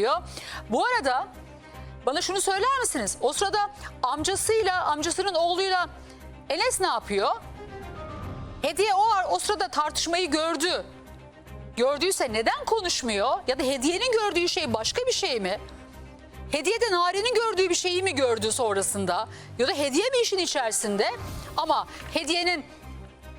diyor. Bu arada bana şunu söyler misiniz? O sırada amcasıyla, amcasının oğluyla Enes ne yapıyor? Hediye o, o sırada tartışmayı gördü. Gördüyse neden konuşmuyor? Ya da Hediye'nin gördüğü şey başka bir şey mi? Hediye de Nare'nin gördüğü bir şeyi mi gördü sonrasında? Ya da Hediye mi işin içerisinde? Ama Hediye'nin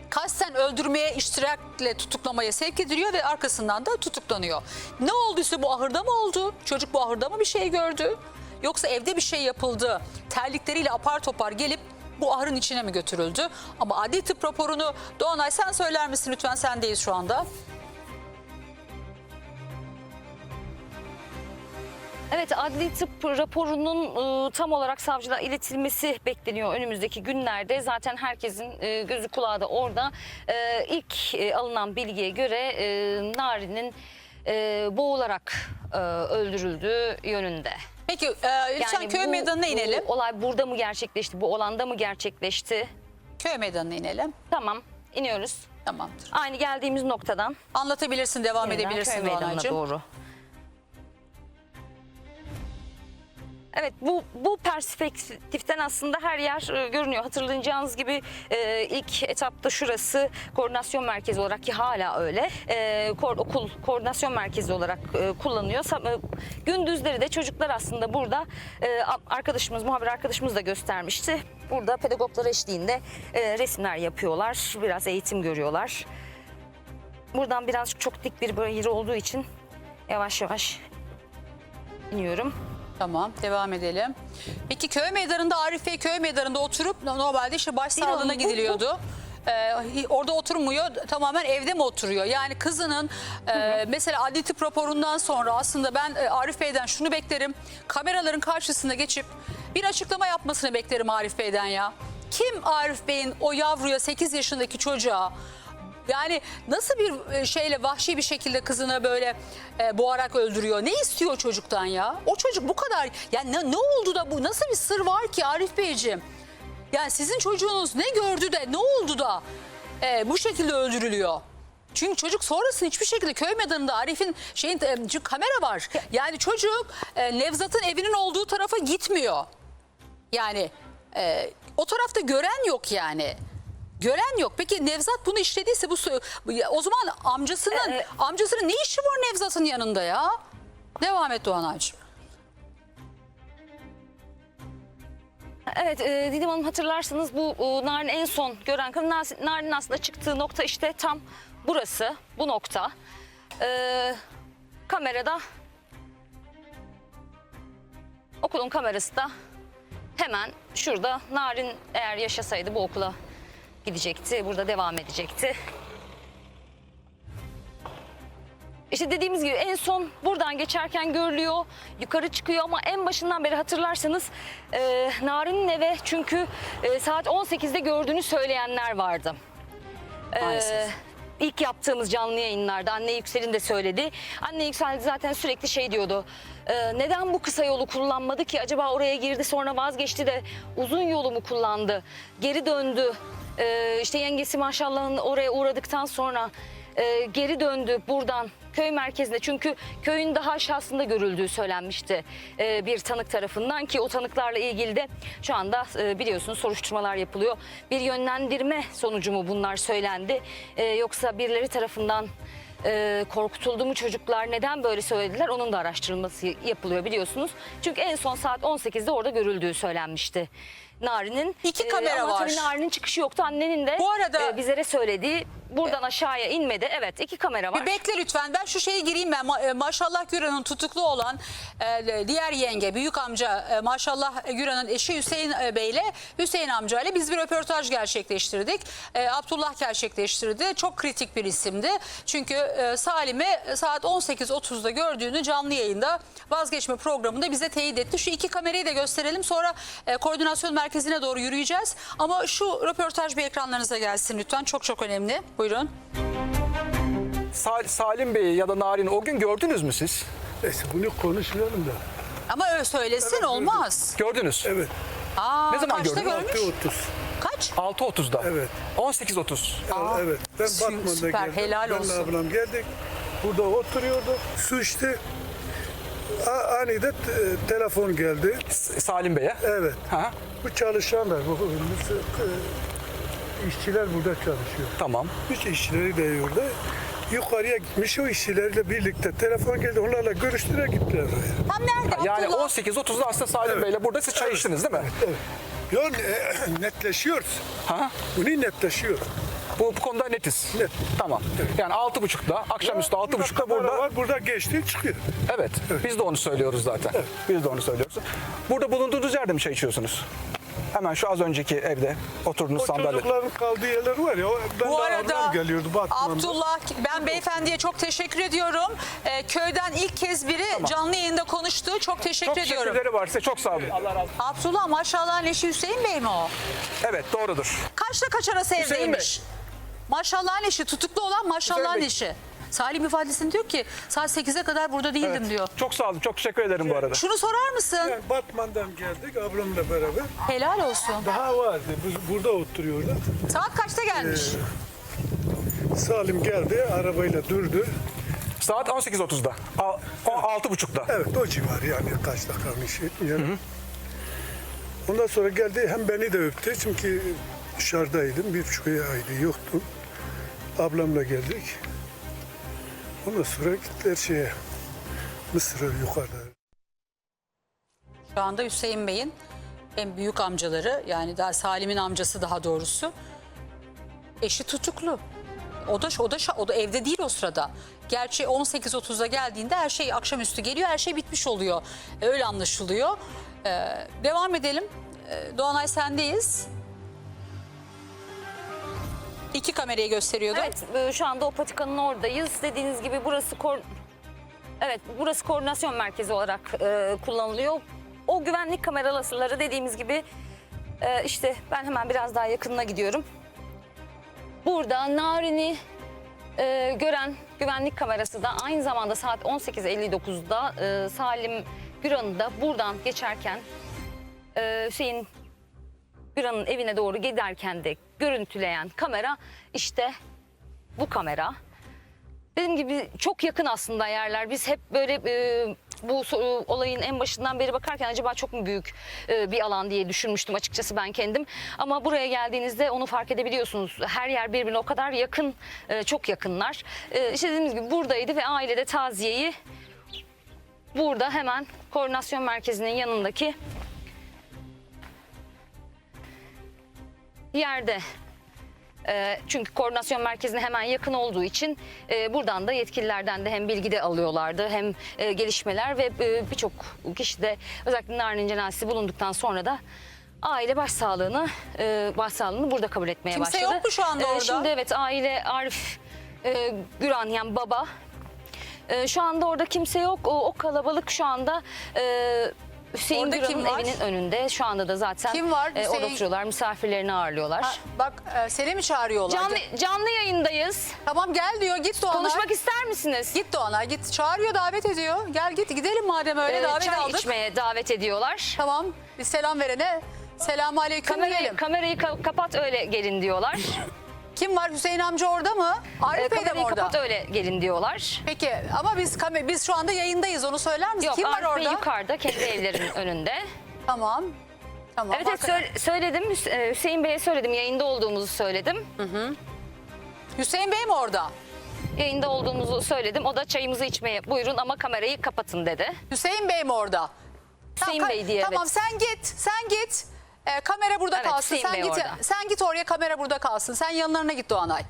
kasten öldürmeye iştirakle tutuklamaya sevk ediliyor ve arkasından da tutuklanıyor. Ne olduysa bu ahırda mı oldu? Çocuk bu ahırda mı bir şey gördü? Yoksa evde bir şey yapıldı? Terlikleriyle apar topar gelip bu ahırın içine mi götürüldü? Ama adli tıp raporunu Doğanay sen söyler misin lütfen sendeyiz şu anda. Evet adli tıp raporunun e, tam olarak savcılığa iletilmesi bekleniyor önümüzdeki günlerde. Zaten herkesin e, gözü kulağı da orada. E, ilk e, alınan bilgiye göre e, Nari'nin e, boğularak e, öldürüldüğü yönünde. Peki e, lütfen köy bu- meydanına bu inelim. olay burada mı gerçekleşti, bu olanda mı gerçekleşti? Köy meydanına inelim. Tamam iniyoruz. Tamamdır. Aynı geldiğimiz noktadan Anlatabilirsin, devam yeniden edebilirsin köy meydanına Doğanay'cığım. doğru. Evet bu bu perspektiften aslında her yer e, görünüyor. Hatırlayacağınız gibi e, ilk etapta şurası koordinasyon merkezi olarak ki hala öyle. E, ko- okul koordinasyon merkezi olarak e, kullanıyor. Sa- e, gündüzleri de çocuklar aslında burada e, arkadaşımız muhabir arkadaşımız da göstermişti. Burada pedagoglar eşliğinde e, resimler yapıyorlar. Biraz eğitim görüyorlar. Buradan birazcık çok dik bir yeri olduğu için yavaş yavaş iniyorum. Tamam devam edelim. Peki köy meydanında Arif Bey köy meydanında oturup normalde işte başsağlığına gidiliyordu. Ee, orada oturmuyor tamamen evde mi oturuyor? Yani kızının e, mesela adli tıp raporundan sonra aslında ben e, Arif Bey'den şunu beklerim. Kameraların karşısına geçip bir açıklama yapmasını beklerim Arif Bey'den ya. Kim Arif Bey'in o yavruya 8 yaşındaki çocuğa yani nasıl bir e, şeyle vahşi bir şekilde kızını böyle e, boğarak öldürüyor? Ne istiyor çocuktan ya? O çocuk bu kadar yani ne, ne oldu da bu nasıl bir sır var ki Arif Beyciğim? Yani sizin çocuğunuz ne gördü de ne oldu da e, bu şekilde öldürülüyor? Çünkü çocuk sonrasında hiçbir şekilde köy meydanında Arif'in şeyin e, çünkü kamera var. Yani çocuk e, Nevzat'ın evinin olduğu tarafa gitmiyor. Yani e, o tarafta gören yok yani. Gören yok. Peki Nevzat bunu işlediyse bu o zaman amcasının Ee, amcasının ne işi var Nevzat'ın yanında ya? Devam et Doğanaycığım. Evet e, Didem Hanım hatırlarsanız bu e, Narin en son gören kadın Narin'in aslında çıktığı nokta işte tam burası bu nokta. E, kamerada okulun kamerası da hemen şurada Narin eğer yaşasaydı bu okula gidecekti. Burada devam edecekti. İşte dediğimiz gibi en son buradan geçerken görülüyor, yukarı çıkıyor ama en başından beri hatırlarsanız e, Narin'in eve çünkü e, saat 18'de gördüğünü söyleyenler vardı. E, Maalesef. ilk yaptığımız canlı yayınlarda anne Yüksel'in de söyledi. Anne Yüksel zaten sürekli şey diyordu. e, neden bu kısa yolu kullanmadı ki? Acaba oraya girdi sonra vazgeçti de uzun yolu mu kullandı? Geri döndü. E, işte yengesi maşallahın oraya uğradıktan sonra e, geri döndü buradan köy merkezine. Çünkü köyün daha aşağısında görüldüğü söylenmişti e, bir tanık tarafından ki o tanıklarla ilgili de şu anda e, biliyorsunuz soruşturmalar yapılıyor. Bir yönlendirme sonucu mu bunlar söylendi E, yoksa birileri tarafından e, korkutuldu mu çocuklar neden böyle söylediler onun da araştırılması yapılıyor biliyorsunuz. Çünkü en son saat 18'de orada görüldüğü söylenmişti. Narin'in İki kamera ama var. tabii Narin'in çıkışı yoktu. Annenin de Bu arada- e, bizlere söylediği buradan aşağıya inmedi. Evet iki kamera var. Bir bekle lütfen. Ben şu şeye gireyim ben. Ma- e, Maşallah Güran'ın tutuklu olan e, diğer yenge, büyük amca e, Maşallah Güran'ın eşi Hüseyin e, Bey'le Hüseyin amcayla biz bir röportaj gerçekleştirdik. E, Abdullah gerçekleştirdi. Çok kritik bir isimdi. Çünkü e, Salim'i saat 18.30'da gördüğünü canlı yayında vazgeçme programında bize teyit etti. Şu iki kamerayı da gösterelim. Sonra e, koordinasyon merkezine doğru yürüyeceğiz. Ama şu röportaj bir ekranlarınıza gelsin lütfen. Çok çok önemli. Buyurun. Sal- Salim Bey'i ya da Narin'i o gün gördünüz mü siz? Neyse bunu konuşmayalım da. Ama öyle söylesin olmaz. Gördünüz. Evet. Aa, Ne zaman kaçta gördün? görmüş? 6.30. Kaç? 6.30'da. Evet. 18.30. Ya, evet. Ben Batman'da süper, geldim. helal ben olsun. ablam geldik. Burada oturuyordu. Su içti. Aniden te- telefon geldi. Salim Bey'e. Evet. Ha, Bu çalışanlar, bu, bu- e, işçiler burada çalışıyor. tamam. Üç işçileri de orada. Yukarıya gitmiş o işçilerle birlikte telefon geldi. Onlarla görüştüler gittiler. Tam nerede Yani Abdullah? 18.30'da aslında Salim Bey'le burada siz çay içtiniz değil mi? Evet. Ya e, netleşiyoruz. Ha? Bunu netleşiyor. Bu, bu konuda netiz. Net. Tamam. Yani 6.30'da, akşamüstü 6.30'da kamera burada. var, burada geçti çıkıyor. Evet. Biz de onu söylüyoruz zaten. Biz de onu söylüyoruz. Burada bulunduğunuz yerde mi çay içiyorsunuz? Hemen şu az önceki evde oturduğunuz O sandalye. çocukların kaldığı yerler var ya. o- Ben Bu arada geliyordu Batman'da. Abdullah ben beyefendiye çok teşekkür ediyorum. Ee, köyden ilk kez biri canlı yayında konuştu. Çok teşekkür Çok ediyorum. teşekkürleri var size. Çok sağ olun. Abdullah maşallah leşi Hüseyin Bey mi o? Evet doğrudur. Kaçta kaç arası Hüseyin evdeymiş? Maşallah leşi tutuklu olan maşallah Hüseyin Bey. leşi. Salim ifadesinde diyor ki saat 8'e kadar burada değildim Evet. diyor. Çok sağ olun. Çok teşekkür ederim bu arada. Şunu sorar mısın? Yani Batman'dan geldik ablamla beraber. Helal olsun. Daha vardı. Biz burada oturuyorlar. Saat kaçta gelmiş? Salim geldi arabayla durdu. Saat 18.30'da. Al- o 6.30'da. Evet o civar yani kaç dakikanın işi. Yani. Ondan sonra geldi hem beni de öptü çünkü dışarıdaydım. Bir buçuk aydı yoktum. Ablamla geldik. Ondan sonra gittiler şeye Mısır'a yukarıda. Şu anda Hüseyin Bey'in en büyük amcaları yani daha Salim'in amcası daha doğrusu eşi tutuklu. O da o da o da evde değil o sırada. Gerçi 18.30'da geldiğinde her şey akşamüstü geliyor. Her şey bitmiş oluyor. Öyle anlaşılıyor. Ee, devam edelim. Ee, Doğanay sendeyiz. İki kamerayı gösteriyordu. Evet e, şu anda o patikanın oradayız. Dediğiniz gibi burası kor... Evet burası koordinasyon merkezi olarak e, kullanılıyor. O güvenlik kameraları dediğimiz gibi e, işte ben hemen biraz daha yakınına gidiyorum. Burada Narin'i e, gören güvenlik kamerası da aynı zamanda saat 18.59'da e, Salim Güran'ı da buradan geçerken e, Hüseyin Güran'ın evine doğru giderken de görüntüleyen kamera işte bu kamera. Dediğim gibi çok yakın aslında yerler. Biz hep böyle e, bu so- olayın en başından beri bakarken acaba çok mu büyük e, bir alan diye düşünmüştüm açıkçası ben kendim. Ama buraya geldiğinizde onu fark edebiliyorsunuz. Her yer birbirine o kadar yakın, e, çok yakınlar. E, işte dediğimiz gibi buradaydı ve ailede taziyeyi burada hemen koordinasyon merkezinin yanındaki yerde. Ee, çünkü koordinasyon merkezine hemen yakın olduğu için e, buradan da yetkililerden de hem bilgi de alıyorlardı hem e, gelişmeler ve e, birçok kişi de özellikle Narin'in cenazesi bulunduktan sonra da aile başsağlığını e, başsağlığını burada kabul etmeye Kimse başladı. yok mu şu anda orada? Şimdi evet aile Arif e, Güran yani baba e, şu anda orada kimse yok. O, o kalabalık şu anda e, Hüseyin Orada kim var? evinin önünde. Şu anda da zaten Kim var? e, orada Hüseyin- oturuyorlar. Misafirlerini ağırlıyorlar. Ha, bak e, seni mi çağırıyorlar? Canlı, canlı yayındayız. Tamam gel diyor git Doğanay. Konuşmak ister misiniz? Git Doğanay git. Çağırıyor davet ediyor. Gel git gidelim madem öyle Ee, davet çay aldık. içmeye davet ediyorlar. Tamam biz selam verene. Selamun aleyküm Kamerayı, diyelim. kamerayı ka- kapat öyle gelin diyorlar. Kim var? Hüseyin amca orada mı? Arif Bey de mi kamerayı orada? kapat öyle gelin diyorlar. Peki ama biz kamer biz şu anda yayındayız onu söyler misin? Yok Kim var Arif Bey orada? yukarıda kendi evlerinin önünde. Tamam. Tamam. Evet, evet hakikaten. söyle- söyledim Hüs- e, Hüseyin Bey'e söyledim yayında olduğumuzu söyledim. Hüseyin Bey mi orada? Yayında olduğumuzu söyledim. O da çayımızı içmeye buyurun ama kamerayı kapatın dedi. Hüseyin Bey mi orada? Hüseyin Tamam, Bey diye Tamam evet. sen git. Sen git. Ee, kamera burada Evet, kalsın. Hüseyin Sen Bey git. orada. Sen git oraya kamera burada kalsın. Sen yanlarına git Doğanay.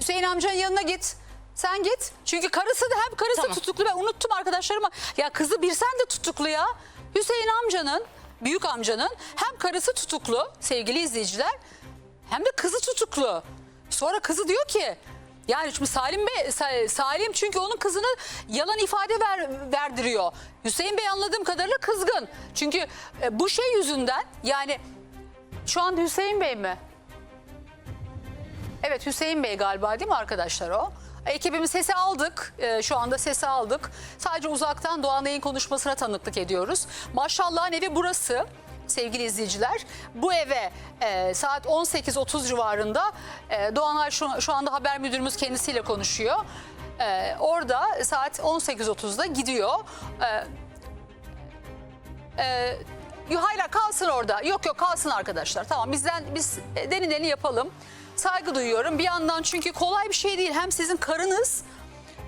Hüseyin amcanın yanına git. Sen git. Çünkü karısı da hem karısı Tamam. tutuklu. Ben unuttum arkadaşlarıma. Ya kızı bir sen de tutuklu ya. Hüseyin amcanın, büyük amcanın hem karısı tutuklu sevgili izleyiciler hem de kızı tutuklu. Sonra kızı diyor ki yani şimdi Salim Bey Sa- Salim çünkü onun kızını yalan ifade ver, verdiriyor. Hüseyin Bey anladığım kadarıyla kızgın. Çünkü e, bu şey yüzünden yani şu anda Hüseyin Bey mi? Evet Hüseyin Bey galiba değil mi arkadaşlar o? Ekibimiz sesi aldık. Ee, şu anda sesi aldık. Sadece uzaktan Doğanay'ın konuşmasına tanıklık ediyoruz. Maşallahın evi burası sevgili izleyiciler. Bu eve e, saat 18.30 civarında e, Doğanay şu, şu anda haber müdürümüz kendisiyle konuşuyor. E, orada saat 18.30'da gidiyor. E, Ee, hayır kalsın orada. Yok yok kalsın arkadaşlar. Tamam bizden biz e, denileni yapalım. Saygı duyuyorum. Bir yandan çünkü kolay bir şey değil. Hem sizin karınız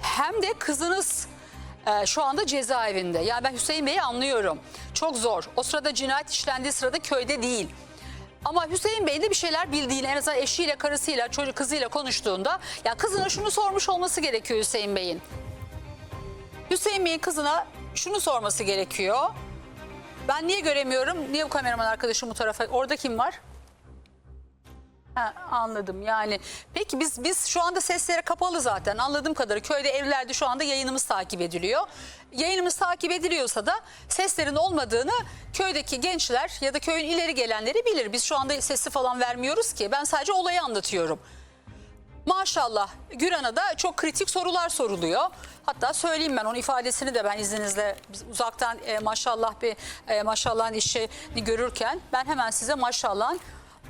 hem de kızınız e, şu anda cezaevinde. Yani ben Hüseyin Bey'i anlıyorum. Çok zor. O sırada cinayet işlendiği sırada köyde değil. Ama Hüseyin Bey'in de bir şeyler bildiğini en azından eşiyle, karısıyla, çocuk kızıyla konuştuğunda ya kızına şunu sormuş olması gerekiyor Hüseyin Bey'in. Hüseyin Bey'in kızına şunu sorması gerekiyor. Ben niye göremiyorum? Niye bu kameraman arkadaşım bu tarafa? Orada kim var? Ha, anladım yani. Peki biz biz şu anda seslere kapalı zaten. Anladığım kadarı köyde evlerde şu anda yayınımız takip ediliyor. Yayınımız takip ediliyorsa da seslerin olmadığını köydeki gençler ya da köyün ileri gelenleri bilir. Biz şu anda sesi falan vermiyoruz ki. Ben sadece olayı anlatıyorum. Maşallah Güran'a da çok kritik sorular soruluyor. Hatta söyleyeyim ben onun ifadesini de ben izninizle uzaktan e, maşallah bir e, maşallahın işini görürken ben hemen size maşallahın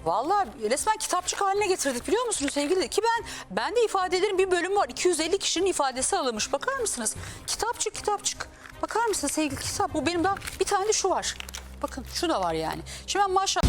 Vallahi resmen kitapçık haline getirdik biliyor musunuz sevgili? Ki ben ben de ifadelerin bir bölümü var. 250 kişinin ifadesi alınmış. Bakar mısınız? Kitapçık kitapçık. Bakar mısınız sevgili kitap? Bu benim daha bir tane de şu var. Bakın şu da var yani. Şimdi ben maşallah